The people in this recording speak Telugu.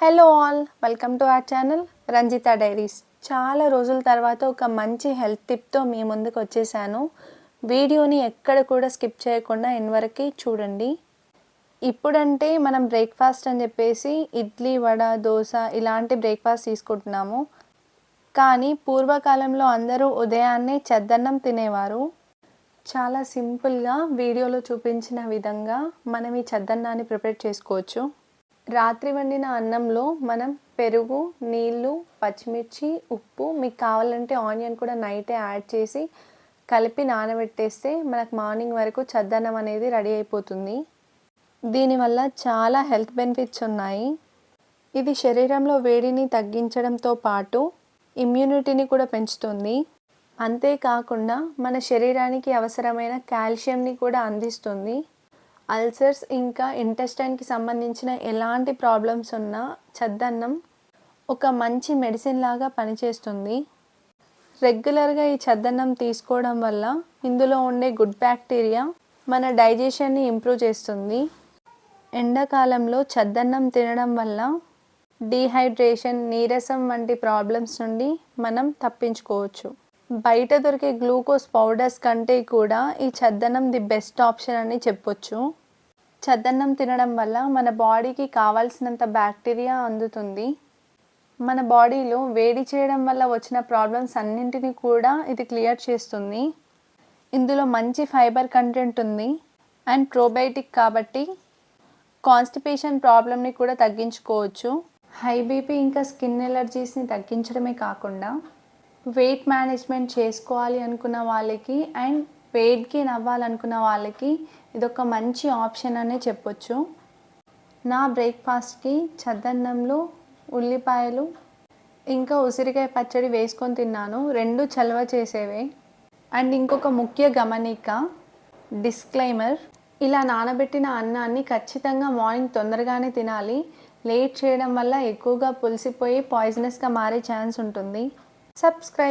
Hello all welcome to our channel Ranjitha diaries చాలా రోజుల తర్వాత ఒక మంచి హెల్త్ టిప్తో మీ ముందుకు వచ్చేసాను. వీడియోని ఎక్కడ కూడా స్కిప్ చేయకుండా ఇన్వరకి చూడండి. ఇప్పుడంటే మనం బ్రేక్ఫాస్ట్ అని చెప్పేసి ఇడ్లీ వడ దోశ ఇలాంటి బ్రేక్ఫాస్ట్ తీసుకుంటున్నాము. కానీ పూర్వకాలంలో అందరూ ఉదయాన్నే చెద్దన్నం తినేవారు. చాలా సింపుల్గా వీడియోలో చూపించిన విధంగా మనం ఈ చద్దన్నాన్ని ప్రిపేర్ చేసుకోవచ్చు. రాత్రి వండిన అన్నంలో మనం పెరుగు నీళ్ళు పచ్చిమిర్చి ఉప్పు మీకు కావాలంటే ఆనియన్ కూడా నైటే యాడ్ చేసి కలిపి నానబెట్టేస్తే మనకు మార్నింగ్ వరకు చద్దన్నం అనేది రెడీ అయిపోతుంది. దీనివల్ల చాలా హెల్త్ బెనిఫిట్స్ ఉన్నాయి. ఇది శరీరంలో వేడిని తగ్గించడంతో పాటు ఇమ్యూనిటీని కూడా పెంచుతుంది. అంతేకాకుండా మన శరీరానికి అవసరమైన కాల్షియంని కూడా అందిస్తుంది. అల్సర్స్ ఇంకా ఇంటెస్టైన్కి సంబంధించిన ఎలాంటి ప్రాబ్లమ్స్ ఉన్నా చద్దన్నం ఒక మంచి మెడిసిన్ లాగా పనిచేస్తుంది. రెగ్యులర్గా ఈ చద్దన్నం తీసుకోవడం వల్ల ఇందులో ఉండే గుడ్ బ్యాక్టీరియా మన డైజెషన్ని ఇంప్రూవ్ చేస్తుంది. ఎండాకాలంలో చద్దన్నం తినడం వల్ల డీహైడ్రేషన్ నీరసం వంటి ప్రాబ్లమ్స్ నుండి మనం తప్పించుకోవచ్చు. బయట దొరికే గ్లూకోజ్ పౌడర్స్ కంటే కూడా ఈ చద్దన్నం ది బెస్ట్ ఆప్షన్ అని చెప్పొచ్చు. చద్దన్నం తినడం వల్ల మన బాడీకి కావాల్సినంత బ్యాక్టీరియా అందుతుంది. మన బాడీలో వేడి చేయడం వల్ల వచ్చిన ప్రాబ్లమ్స్ అన్నింటినీ కూడా ఇది క్లియర్ చేస్తుంది. ఇందులో మంచి ఫైబర్ కంటెంట్ ఉంది అండ్ ప్రోబయోటిక్ కాబట్టి కాన్స్టిపేషన్ ప్రాబ్లమ్ని కూడా తగ్గించుకోవచ్చు. హై బీపీ ఇంకా స్కిన్ ఎలర్జీస్ని తగ్గించడమే కాకుండా వెయిట్ మేనేజ్మెంట్ చేసుకోవాలి అనుకున్న వాళ్ళకి అండ్ వెయిట్ గెయిన్ అవ్వాలనుకున్న వాళ్ళకి ఇదొక మంచి ఆప్షన్ అనే చెప్పొచ్చు. నా బ్రేక్ఫాస్ట్కి చద్దన్నంలో ఉల్లిపాయలు ఇంకా ఉసిరికాయ పచ్చడి వేసుకొని తిన్నాను. రెండు చలవ చేసేవే. అండ్ ఇంకొక ముఖ్య గమనిక డిస్క్లైమర్ ఇలా నానబెట్టిన అన్నాన్ని ఖచ్చితంగా మార్నింగ్ తొందరగానే తినాలి. లేట్ చేయడం వల్ల ఎక్కువగా పులిసిపోయి పాయిజనస్గా మారే ఛాన్స్ ఉంటుంది. subscribe.